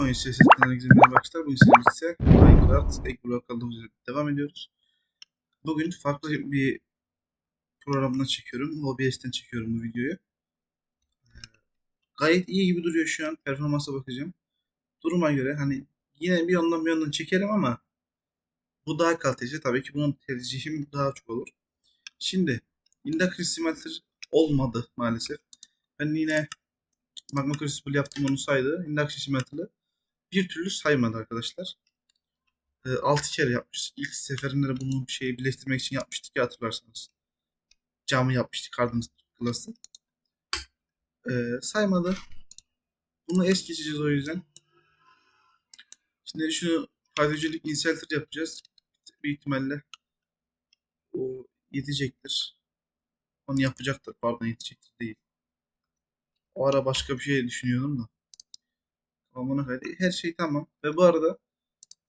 Oyun sesinden herkese merhaba arkadaşlar. Bugün sizinle ise Minecraft ilk blok kaldığımız yerden devam ediyoruz. Bugün farklı bir programdan çekiyorum. OBS'ten çekiyorum bu videoyu. Ee, Gayet iyi gibi duruyor şu an. Performansa bakacağım. Duruma göre hani yine bir yandan bir yandan çekerim ama bu daha kaliteli. Tabii ki bunun tercihim daha çok olur. Şimdi Induction Smelter olmadı maalesef. Ben yine Magma Crucible yaptım onu saydı. Induction Smelter'ı bir türlü saymadı arkadaşlar. E, 6 kere yapmış. İlk seferinde de bunu bir şeyi birleştirmek için yapmıştık ya hatırlarsanız. Camı yapmıştık Cardinal Class'ı. E, saymadı. Bunu es geçeceğiz o yüzden. Şimdi şunu hidrojenik inserter yapacağız. Büyük ihtimalle o yetecektir. Onu yapacaktır. Pardon yetecektir değil. O ara başka bir şey düşünüyordum da. Amına kaydı. Her şey tamam. Ve bu arada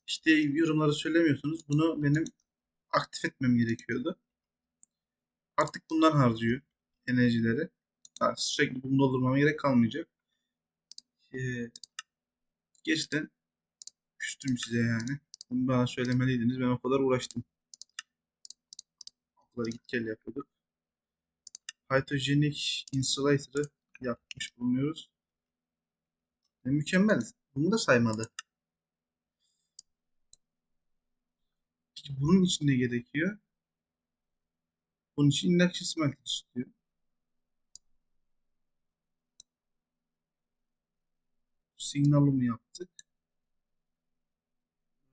işte yorumları söylemiyorsunuz. Bunu benim aktif etmem gerekiyordu. Artık bundan harcıyor enerjileri. Ha, sürekli bunu doldurmama gerek kalmayacak. Ee, gerçekten küstüm size yani. Bunu bana söylemeliydiniz. Ben o kadar uğraştım. O kadar git gel yapıyorduk. Hydrogenic Insulator'ı yapmış bulunuyoruz. Mükemmel. Bunu da saymadı. Peki bunun için ne gerekiyor? Bunun için induction smelter istiyor. Signal'ımı yaptık.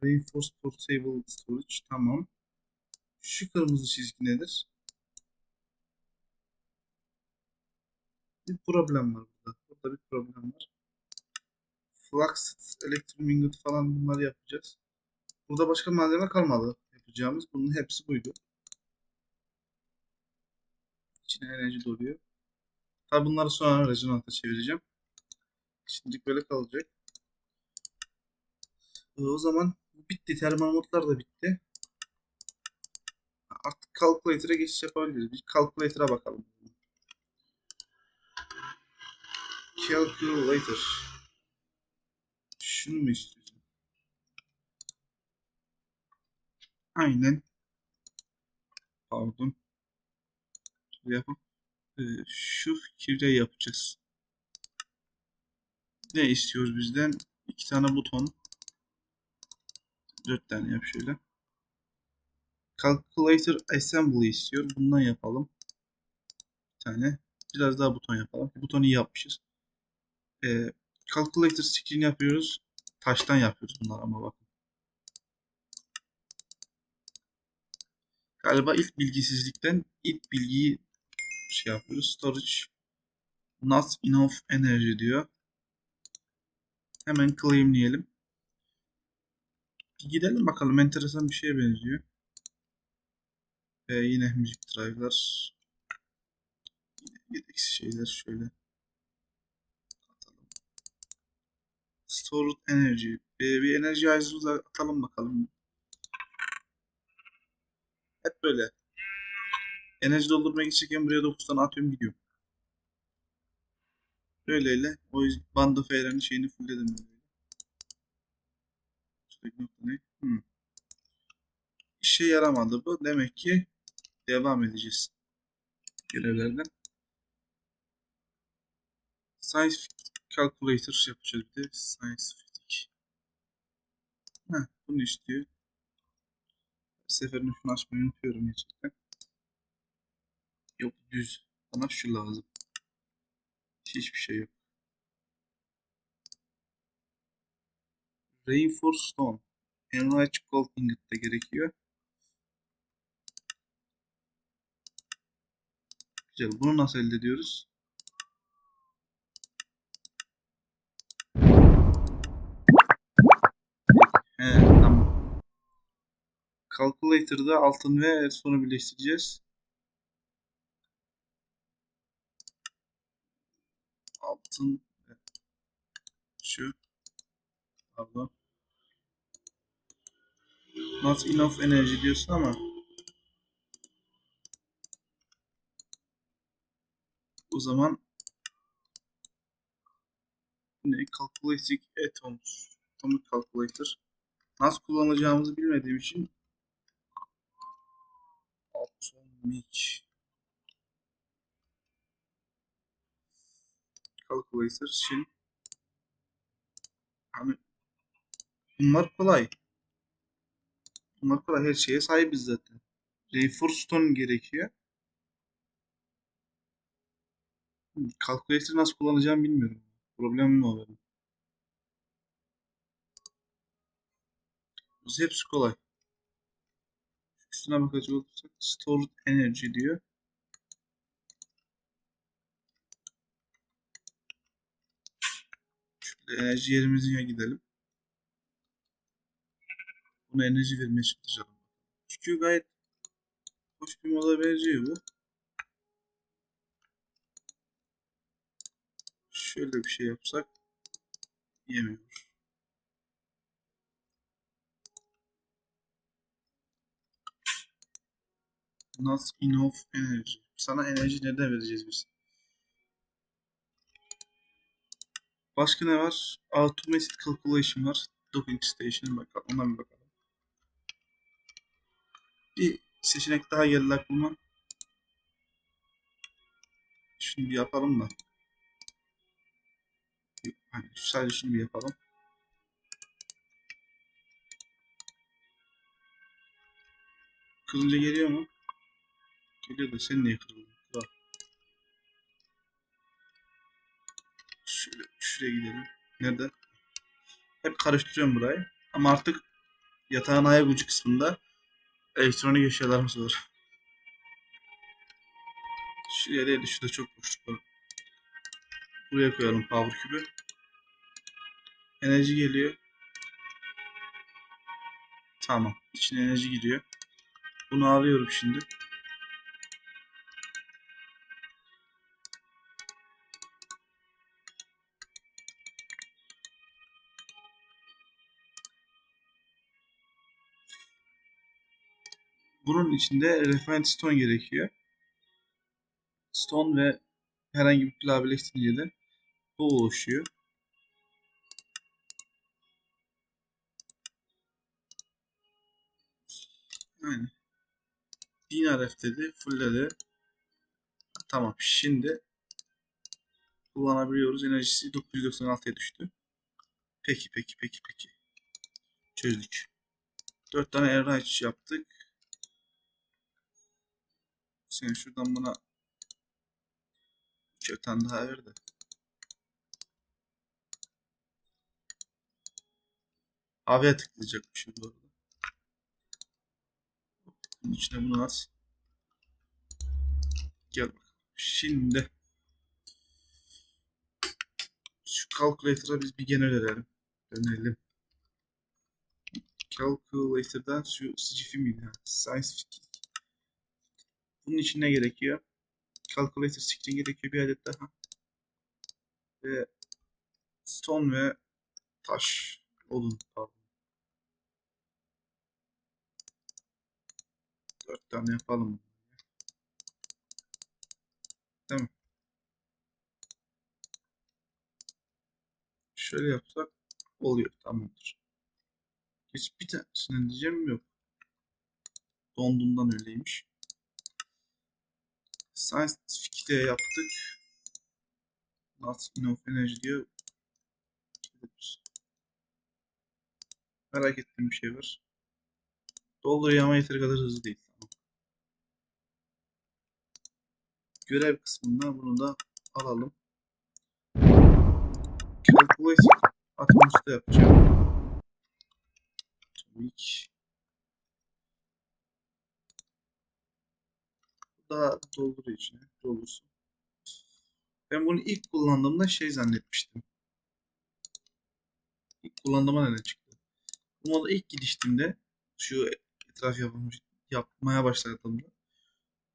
Reinforced Portable Storage. Tamam. Şu kırmızı çizgi nedir? Bir problem var burada. Burada bir problem var. Fluxed, Electromingut falan bunları yapacağız. Burada başka malzeme kalmadı yapacağımız. Bunun hepsi buydu. İçine enerji doluyor. Tabi bunları sonra rezonanta çevireceğim. Şimdilik böyle kalacak. Ee, o zaman bitti. Termal modlar da bitti. Artık Calculator'a geçiş yapabiliriz. Bir Calculator'a bakalım. Calculator. Şunu mu istiyorsun? Aynen. Pardon. Şöyle. Ee, şu fikirde yapacağız. Ne istiyoruz bizden? İki tane buton. Dört tane yap şöyle. Calculator Assembly istiyor. Bundan yapalım. Bir tane. Biraz daha buton yapalım. Butonu yapmışız. Ee, Calculator screen yapıyoruz. Taştan yapıyoruz bunlar ama bakın. Galiba ilk bilgisizlikten ilk bilgiyi şey yapıyoruz. Storage not enough energy diyor. Hemen claimleyelim. Gidelim bakalım. Enteresan bir şeye benziyor. Ve yine müzik drive'lar. Yine gereksiz şeyler şöyle. Stored energy. Bir, bir enerji ayrıcımıza atalım bakalım. Hep böyle. Enerji doldurmaya gidecekken buraya 9 tane atıyorum gidiyorum. Böyleyle o band of Air'in şeyini fullledim böyle. Hmm. İşe yaramadı bu. Demek ki devam edeceğiz. Görevlerden. Scientific Calculator yapacağız bir de. Scientific. Heh, bunu istiyor. Bir seferinde şunu açmayı unutuyorum gerçekten. Yok düz. Bana şu lazım. Hiçbir şey yok. Reinforced Stone. Enriched Gold Ingot da gerekiyor. Güzel. Bunu nasıl elde ediyoruz? He, tamam. Calculator'da altın ve sonu birleştireceğiz. Altın şu pardon not enough energy diyorsun ama o zaman ne? Calculating Atoms. Atomic Calculator. Nasıl kullanacağımızı bilmediğim için Atomic Calculator için hani bunlar kolay. Bunlar kolay. Her şeye sahibiz zaten. Reinforced stone gerekiyor. Calculator nasıl kullanacağımı bilmiyorum. Problemim o benim. Bu hepsi kolay. Üstüne bakacak olursak stored energy diyor. Şöyle enerji yerimizin gidelim. Buna enerji vermeye çalışalım. Çünkü gayet hoş bir moda benziyor bu. Şöyle bir şey yapsak yemiyor. Not enough energy. Sana enerji nereden vereceğiz biz? Başka ne var? Automated calculation var. Docking station bakalım. Ona bir bakalım. Bir seçenek daha geldi aklıma. Şunu bir yapalım da. Hani sadece şunu bir yapalım. Kırınca geliyor mu? Geliyor da sen niye kırıldın? Kral. Şöyle şuraya gidelim. Nerede? Hep karıştırıyorum burayı. Ama artık yatağın ayak ucu kısmında elektronik eşyalarımız var. Şuraya değil de şurada çok boşluk var. Buraya koyalım power kübü. Enerji geliyor. Tamam. İçine enerji giriyor. Bunu alıyorum şimdi. Bunun içinde refined stone gerekiyor. Stone ve herhangi bir pilav birleştirince de bu oluşuyor. Aynen. DNRF dedi. Fullledi. Tamam. Şimdi kullanabiliyoruz. Enerjisi 996'ya düştü. Peki peki peki peki. Çözdük. 4 tane airride yaptık. Sen şuradan buna üçer tane daha ver de. Havaya tıklayacakmışım bu arada. Bunun içine bunu at. Gel bakalım. Şimdi şu calculator'a biz bir genel verelim. Dönelim. Calculator'dan şu scifi miydi? ha? Bunun için ne gerekiyor? Calculator screen gerekiyor bir adet daha. Ve stone ve taş. Pardon. Dört tane yapalım. Mi? Şöyle yapsak oluyor. Tamamdır. Hiç bir tanesinden diyeceğim yok. Donduğundan öyleymiş. Scientific'te yaptık. Not enough energy diyor. Merak ettiğim bir şey var. Dolduruyor ama yeteri kadar hızlı değil. Tamam. Görev kısmında bunu da alalım. Calculate Atmos'ta yapacağım. Atomic. Daha dolduruyor içine. Doldursun. Ben bunu ilk kullandığımda şey zannetmiştim. İlk kullandığıma neden çıktı? Bu moda ilk gidiştiğimde şu etraf yapılmış, yapmaya başladığımda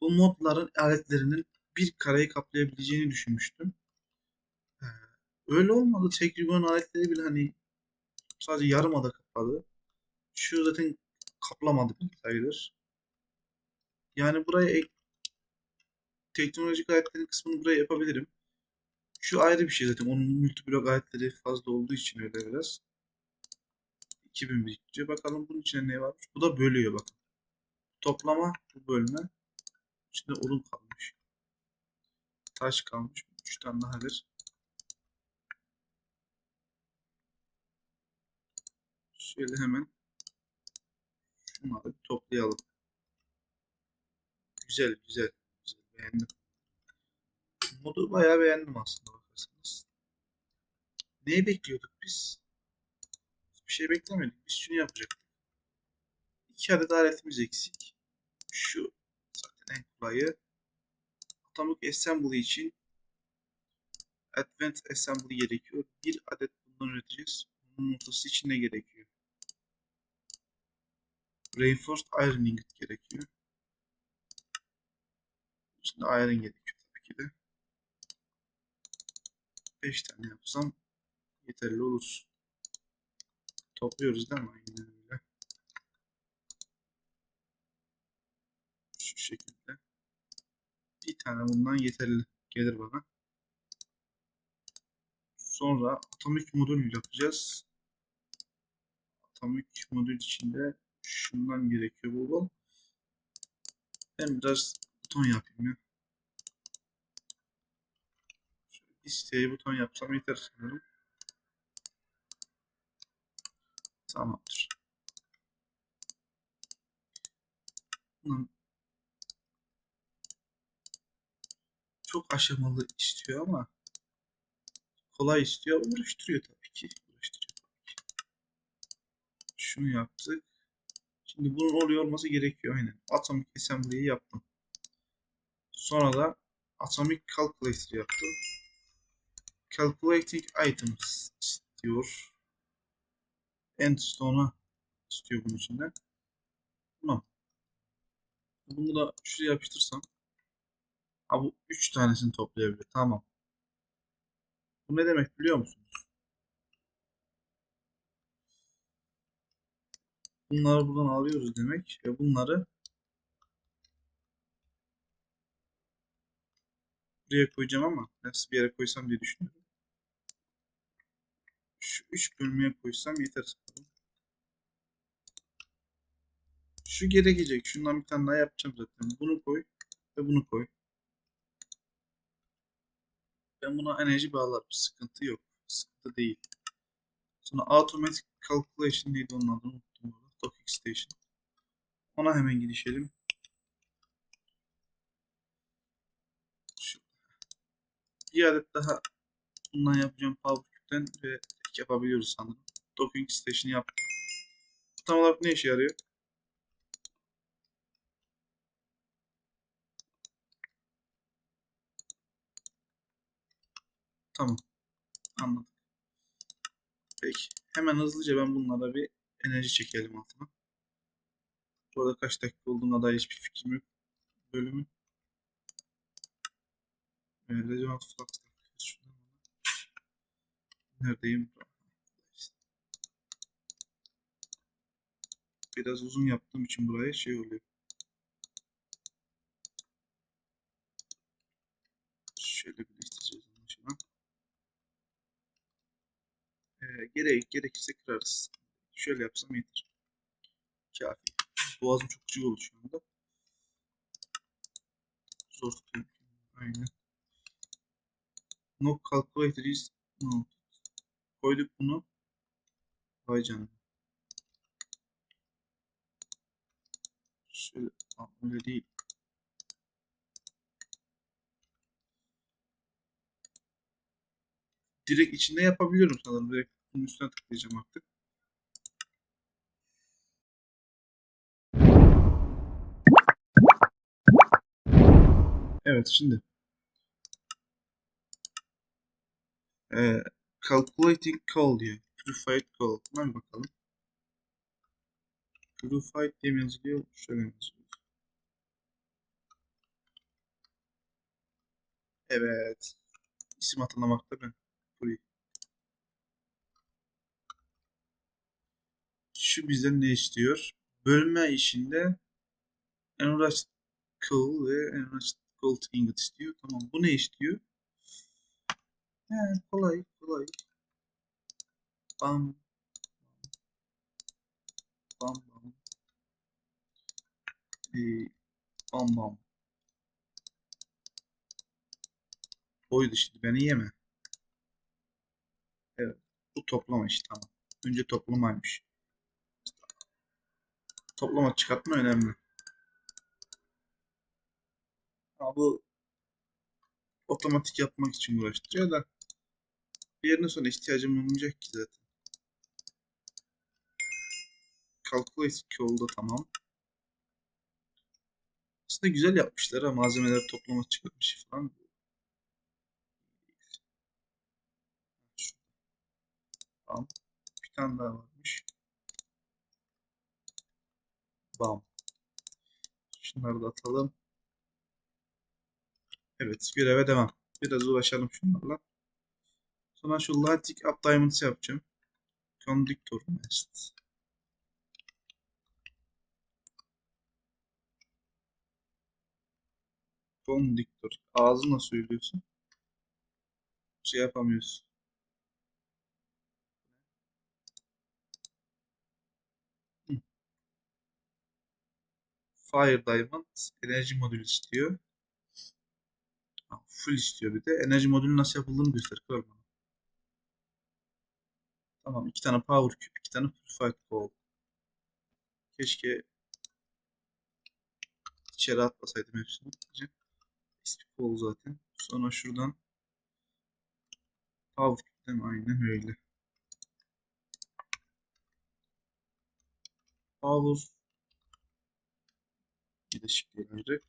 bu modların aletlerinin bir kareyi kaplayabileceğini düşünmüştüm. Ee, Öyle olmadı. Tek ribbon aletleri bile hani sadece yarım ada kapladı. Şu zaten kaplamadı sayılır. Yani buraya ek teknolojik aletlerin kısmını buraya yapabilirim. Şu ayrı bir şey zaten. Onun multiblok ayetleri fazla olduğu için öyle biraz. 2000 biriktiriyor. Bakalım bunun içine ne varmış. Bu da bölüyor bakın. Toplama bu bölme. İçinde odun kalmış. Taş kalmış. 3 tane daha ver. Şöyle hemen şunları toplayalım. Güzel güzel. Beğendim. Modu bayağı beğendim aslında bakarsanız. Neyi bekliyorduk biz? Bir şey beklemedik. Biz şunu yapacaktık. İki adet aletimiz eksik. Şu zaten en kolayı. Atomic Assembly için Advanced Assembly gerekiyor. Bir adet bundan üreteceğiz. Bunun ortası için ne gerekiyor? Reinforced Iron Ingot gerekiyor. Şimdi iron gerekiyor tabii ki de. 5 tane yapsam yeterli olur. Topluyoruz değil mi? Aynen öyle. Şu şekilde. Bir tane bundan yeterli gelir bana. Sonra atomik modül yapacağız. Atomik modül içinde şundan gerekiyor bol. Ben biraz buton yapayım ya. Şöyle isteği buton yapsam yeter sanırım. Tamamdır. Çok aşamalı istiyor ama kolay istiyor. Uğraştırıyor tabii ki. Uğraştırıyor tabii ki. Şunu yaptık. Şimdi bunun oluyor olması gerekiyor aynen. Atomic Assembly'yi yaptım. Sonra da Atomic Calculator yaptım. Calculating Items istiyor. Endstone'a istiyor bunun içinden. Tamam. Bunu da şuraya yapıştırsam. Ha bu 3 tanesini toplayabilir. Tamam. Bu ne demek biliyor musunuz? Bunları buradan alıyoruz demek ve bunları buraya koyacağım ama nasıl bir yere koysam diye düşünüyorum. Şu üç bölmeye koysam yeter. Şu gerekecek. Şundan bir tane daha yapacağım zaten. Bunu koy ve bunu koy. Ben buna enerji bağlarım. Sıkıntı yok. Sıkıntı değil. Sonra Automatic Calculation neydi onun adını unuttum. Docking Station. Ona hemen girişelim. Şu. Bir adet daha bundan yapacağım PowerCube'den ve yapabiliyoruz sanırım. Docking Station yaptım. Tam olarak ne işe yarıyor? Tamam. Anladım. Peki. Hemen hızlıca ben bunlara bir enerji çekelim altına. Bu arada kaç dakika olduğuna dair hiçbir fikrim yok. Bölümün. Flux şuradan. Neredeyim? Biraz uzun yaptığım için buraya şey oluyor. Şöyle birleştireceğiz anlaşılan. Ee, gerek, gerekirse kırarız. Şöyle yapsam yeter. Kafi. Boğazım çok acı oldu şu anda. Zor tutuyorum. Aynen. No calculator is no. Koyduk bunu. Vay canına. Şöyle öyle değil. Direkt içinde yapabiliyorum sanırım. Direkt bunun üstüne tıklayacağım artık. Evet şimdi. Ee, calculating coal diyor. Purified coal. Hemen bakalım. Purified diye mi yazılıyor? Şöyle yazılıyor? Evet. İsim hatırlamakta ben. Puri. Şu bizden ne istiyor? Bölme işinde enriched coal ve enriched gold ingot istiyor. Tamam. Bu ne istiyor? He, kolay kolay. Bam. Bam bam. Ee, bam bam. Oydu şimdi beni yeme. Evet. Bu toplama işi tamam. Önce toplamaymış. Toplama çıkartma önemli. Ama bu otomatik yapmak için uğraştırıyor da bir yerden sonra ihtiyacım olmayacak ki zaten. Calculate 2 oldu tamam. Aslında güzel yapmışlar ha malzemeler toplama çıkartmış falan. Tamam. Bir tane daha varmış. Bam. Şunları da atalım. Evet göreve devam. Biraz uğraşalım şunlarla. Sonra şu Lighting Up Diamonds yapacağım. Conductor Nest. Conductor. Ağzınla söylüyorsun. Şey yapamıyorsun. Fire Diamond enerji modülü istiyor. Full istiyor bir de. Enerji modülü nasıl yapıldığını göster. Kral. Tamam. iki tane Power Cube, iki tane Purified Gold. Keşke içeri atmasaydım hepsini. İsmi Gold zaten. Sonra şuradan Power Cube'den aynen öyle. Power bileşikleri verecek.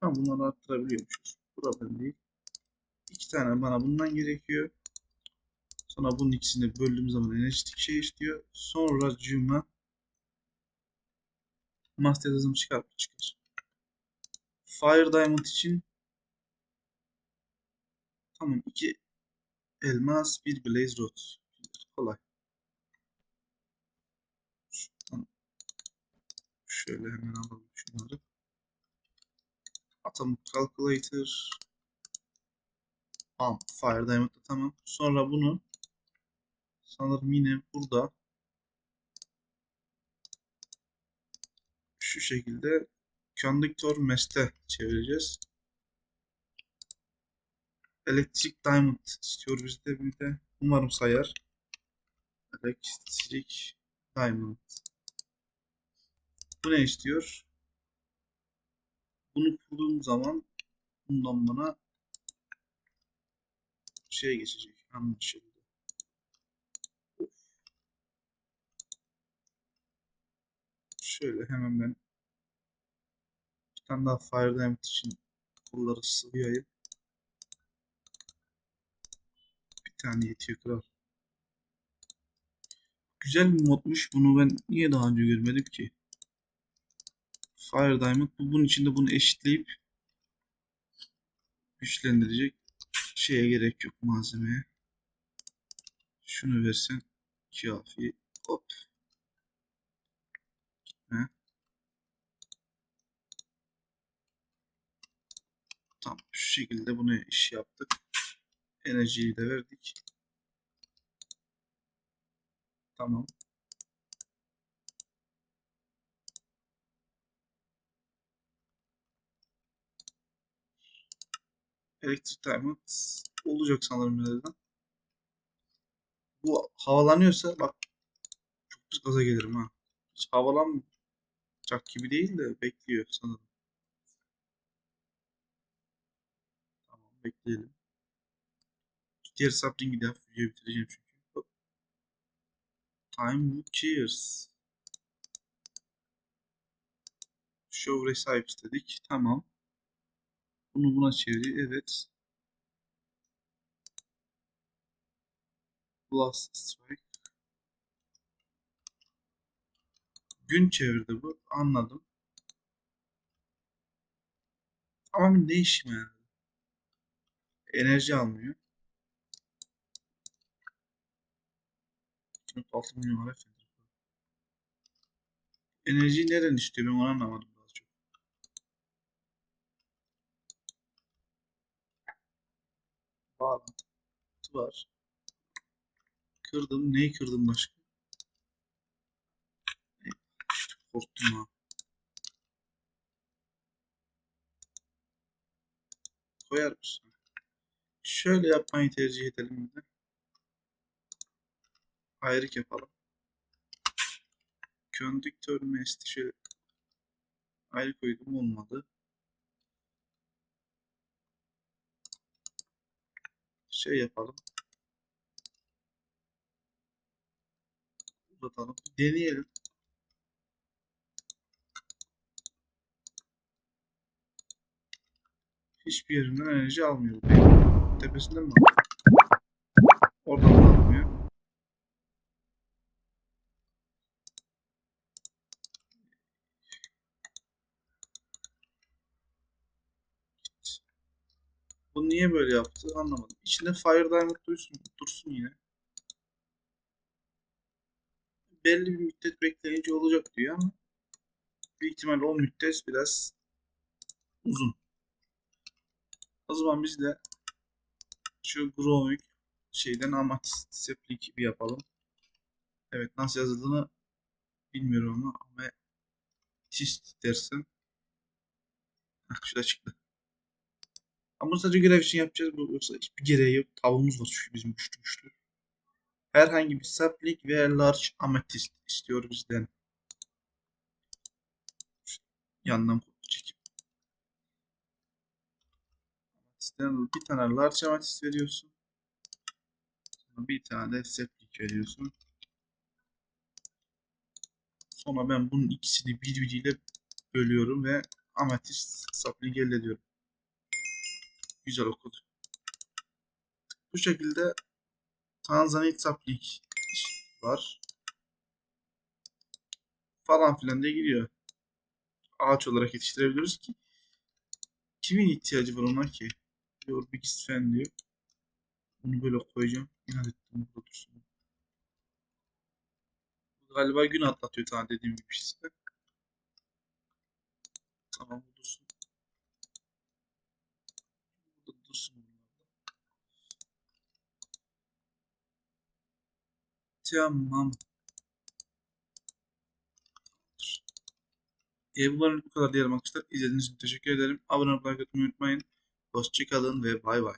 Tamam bunları arttırabiliyormuşuz. Problem değil. İki tane bana bundan gerekiyor. Sonra bunun ikisini böldüğüm zaman enerjitik şey istiyor. Sonra cuma master hızım çıkartıp çıkar. Fire Diamond için tamam iki elmas bir blaze rod. Kolay. Şöyle hemen alalım şunları. Atomic Calculator. Fire Diamond'da tamam. Sonra bunu sanırım yine burada şu şekilde Conductor Mesh'te çevireceğiz. Electric Diamond istiyor bizde bir de. Umarım sayar. Electric Diamond. Bu ne istiyor? Bunu kurduğum zaman bundan bana şey geçecek. Anlaşıldı. Şöyle hemen ben bir tane daha Fire Diamond için kolları sıvayayım. Bir tane yetiyor kral. Güzel bir modmuş. Bunu ben niye daha önce görmedim ki? Fire Diamond. Bu bunun içinde bunu eşitleyip güçlendirecek şeye gerek yok malzemeye. Şunu versen kafi. Hop. Gitme. Tamam. Şu şekilde bunu iş yaptık. Enerjiyi de verdik. Tamam. Electric Diamond olacak sanırım birazdan. Bu havalanıyorsa bak çok pis gaza gelirim ha. Hiç havalanmayacak gibi değil de bekliyor sanırım. Tamam bekleyelim. Diğer sapring'i de videoyu bitireceğim çünkü. Time Book Cheers. Show Recipes dedik. Tamam. Bunu buna çevir. Evet. Blast Strike. Gün çevirdi bu. Anladım. Ama ne işime yaradı? Enerji almıyor. 2.6 milyon var Enerjiyi nereden istiyor ben onu anlamadım daha çok. Bağlantı var. Kırdım. Neyi kırdım başka? Korktum ha. Koyar mısın? Şöyle yapmayı tercih edelim bir de. Ayrık yapalım. Konduktör mesti şöyle ayrı koydum olmadı. Şey yapalım. Uzatalım. Deneyelim. Hiçbir yerinden enerji almıyor. Tepesinden mi alıyor? Oradan da almıyor. Bu niye böyle yaptı anlamadım. İçinde Fire Diamond dursun, dursun yine. Belli bir müddet bekleyince olacak diyor ama büyük ihtimal o müddet biraz uzun. O zaman biz de şu Growing şeyden Amatist Seplik bir yapalım. Evet nasıl yazıldığını bilmiyorum ama Ametist dersin. Hah şurada çıktı. Ama sadece görev için yapacağız. Bu yoksa hiçbir gereği yok. Tavuğumuz var çünkü bizim güçlü güçlü. Herhangi bir saplik ve large ametist istiyor bizden. Yandan çekip. Ametistten bir tane large ametist veriyorsun. Sonra bir tane de saplik veriyorsun. Sonra ben bunun ikisini birbiriyle bölüyorum ve ametist saplik elde ediyorum. Güzel okudu. Bu şekilde Tanzanite saplik var. Falan filan diye gidiyor. Ağaç olarak yetiştirebiliyoruz ki. Kimin ihtiyacı var ona ki? Diyor Big Fan diyor. Bunu böyle koyacağım. İnat ettim burada dursun. Galiba gün atlatıyor tane dediğim gibi işte. Tamam bu dursun. Burada dursun. bunlar da. Tamam. E, bu kadar diyelim arkadaşlar. İzlediğiniz için teşekkür ederim. Abone olmayı unutmayın. Hoşçakalın ve bay bay.